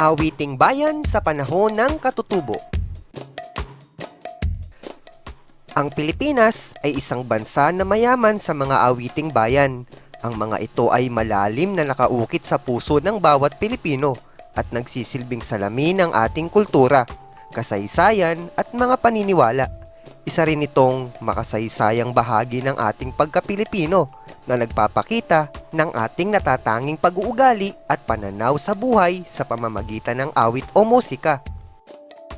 Awiting bayan sa panahon ng katutubo. Ang Pilipinas ay isang bansa na mayaman sa mga awiting bayan. Ang mga ito ay malalim na nakaukit sa puso ng bawat Pilipino at nagsisilbing salamin ng ating kultura, kasaysayan at mga paniniwala. Isa rin itong makasaysayang bahagi ng ating pagka-Pilipino na nagpapakita ng ating natatanging pag-uugali at pananaw sa buhay sa pamamagitan ng awit o musika.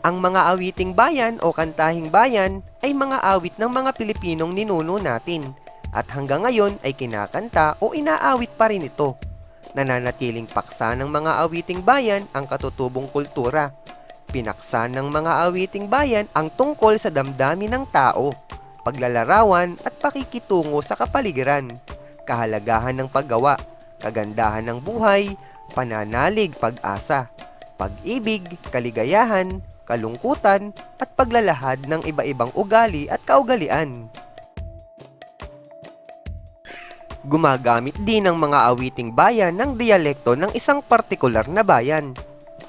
Ang mga awiting bayan o kantahing bayan ay mga awit ng mga Pilipinong ninuno natin at hanggang ngayon ay kinakanta o inaawit pa rin ito. Nananatiling paksa ng mga awiting bayan ang katutubong kultura. Pinaksa ng mga awiting bayan ang tungkol sa damdamin ng tao, paglalarawan at pakikitungo sa kapaligiran, kahalagahan ng paggawa, kagandahan ng buhay, pananalig, pag-asa, pag-ibig, kaligayahan, kalungkutan at paglalahad ng iba-ibang ugali at kaugalian. Gumagamit din ng mga awiting bayan ng dialekto ng isang partikular na bayan.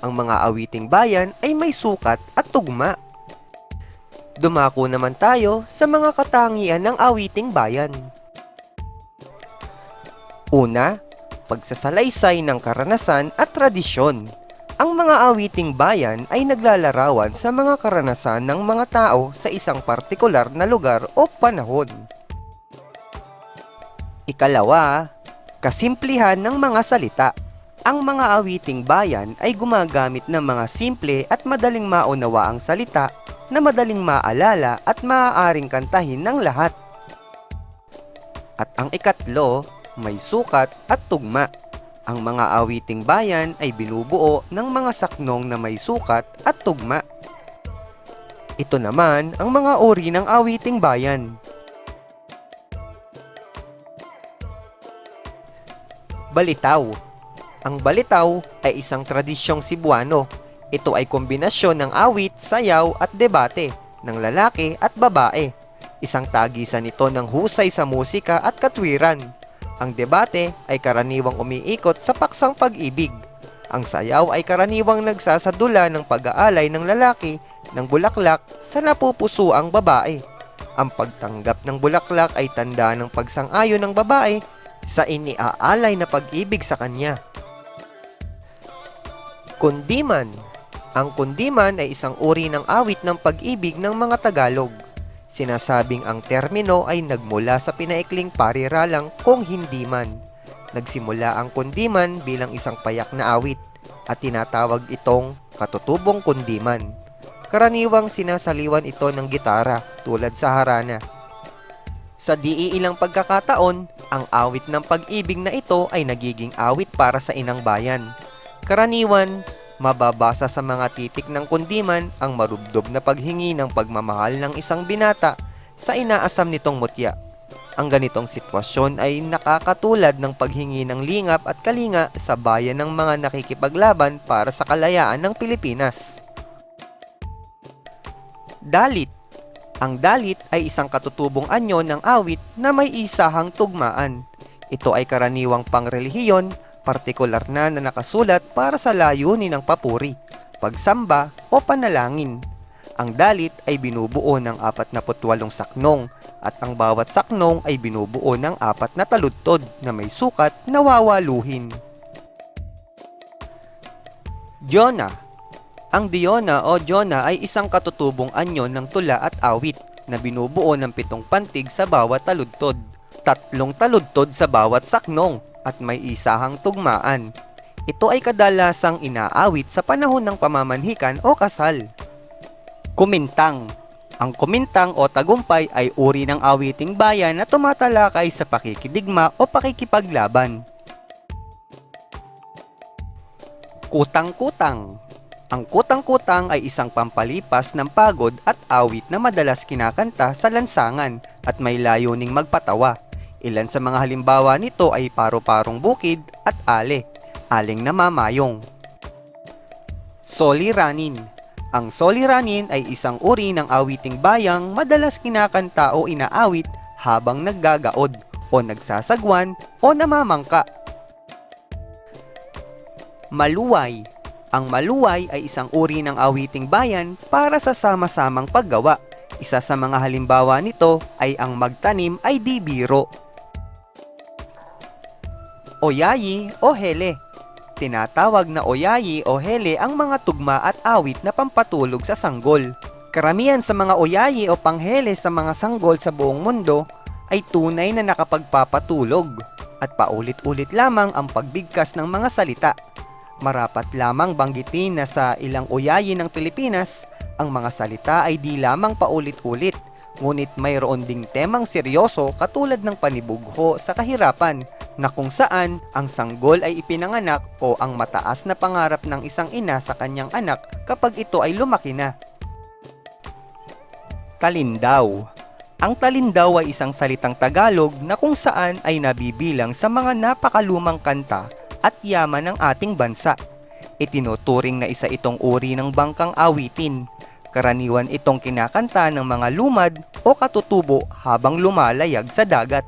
Ang mga awiting bayan ay may sukat at tugma. Dumako naman tayo sa mga katangian ng awiting bayan. Una, pagsasalaysay ng karanasan at tradisyon. Ang mga awiting bayan ay naglalarawan sa mga karanasan ng mga tao sa isang partikular na lugar o panahon. Ikalawa, kasimplihan ng mga salita. Ang mga awiting bayan ay gumagamit ng mga simple at madaling maunawa ang salita na madaling maalala at maaaring kantahin ng lahat. At ang ikatlo, may sukat at tugma. Ang mga awiting bayan ay binubuo ng mga saknong na may sukat at tugma. Ito naman ang mga uri ng awiting bayan. Balitaw Ang balitaw ay isang tradisyong Cebuano. Ito ay kombinasyon ng awit, sayaw at debate ng lalaki at babae. Isang tagisan nito ng husay sa musika at katwiran. Ang debate ay karaniwang umiikot sa paksang pag-ibig. Ang sayaw ay karaniwang nagsasadula ng pag-aalay ng lalaki ng bulaklak sa napupuso ang babae. Ang pagtanggap ng bulaklak ay tanda ng pagsang-ayon ng babae sa iniaalay na pag-ibig sa kanya. Kundiman Ang kundiman ay isang uri ng awit ng pag-ibig ng mga Tagalog. Sinasabing ang termino ay nagmula sa pinaikling pariralang kung hindi man. Nagsimula ang kundiman bilang isang payak na awit at tinatawag itong katutubong kundiman. Karaniwang sinasaliwan ito ng gitara tulad sa harana. Sa diiilang pagkakataon, ang awit ng pag-ibig na ito ay nagiging awit para sa inang bayan. Karaniwan, mababasa sa mga titik ng kundiman ang marubdob na paghingi ng pagmamahal ng isang binata sa inaasam nitong mutya. Ang ganitong sitwasyon ay nakakatulad ng paghingi ng lingap at kalinga sa bayan ng mga nakikipaglaban para sa kalayaan ng Pilipinas. Dalit Ang dalit ay isang katutubong anyo ng awit na may isahang tugmaan. Ito ay karaniwang pangrelihiyon, partikular na na nakasulat para sa layunin ng papuri, pagsamba o panalangin. Ang dalit ay binubuo ng 48 saknong at ang bawat saknong ay binubuo ng apat na taludtod na may sukat na wawaluhin. Jonah Ang Diona o Jonah ay isang katutubong anyo ng tula at awit na binubuo ng pitong pantig sa bawat taludtod, tatlong taludtod sa bawat saknong at may isahang tugmaan. Ito ay kadalasang inaawit sa panahon ng pamamanhikan o kasal. Kumintang Ang kumintang o tagumpay ay uri ng awiting bayan na tumatalakay sa pakikidigma o pakikipaglaban. Kutang-kutang Ang kutang-kutang ay isang pampalipas ng pagod at awit na madalas kinakanta sa lansangan at may layuning magpatawa. Ilan sa mga halimbawa nito ay paro-parong bukid at ale, aling namamayong. Soliranin Ang soliranin ay isang uri ng awiting bayang madalas kinakanta o inaawit habang naggagaod o nagsasagwan o namamangka. Maluway Ang maluway ay isang uri ng awiting bayan para sa sama-samang paggawa. Isa sa mga halimbawa nito ay ang magtanim ay di biro. Oyayi o hele. Tinatawag na oyayi o hele ang mga tugma at awit na pampatulog sa sanggol. Karamihan sa mga oyayi o panghele sa mga sanggol sa buong mundo ay tunay na nakapagpapatulog at paulit-ulit lamang ang pagbigkas ng mga salita. Marapat lamang banggitin na sa ilang oyayi ng Pilipinas, ang mga salita ay di lamang paulit-ulit, ngunit mayroon ding temang seryoso katulad ng panibugho sa kahirapan na kung saan ang sanggol ay ipinanganak o ang mataas na pangarap ng isang ina sa kanyang anak kapag ito ay lumaki na. Talindaw Ang talindaw ay isang salitang Tagalog na kung saan ay nabibilang sa mga napakalumang kanta at yaman ng ating bansa. Itinuturing na isa itong uri ng bangkang awitin. Karaniwan itong kinakanta ng mga lumad o katutubo habang lumalayag sa dagat.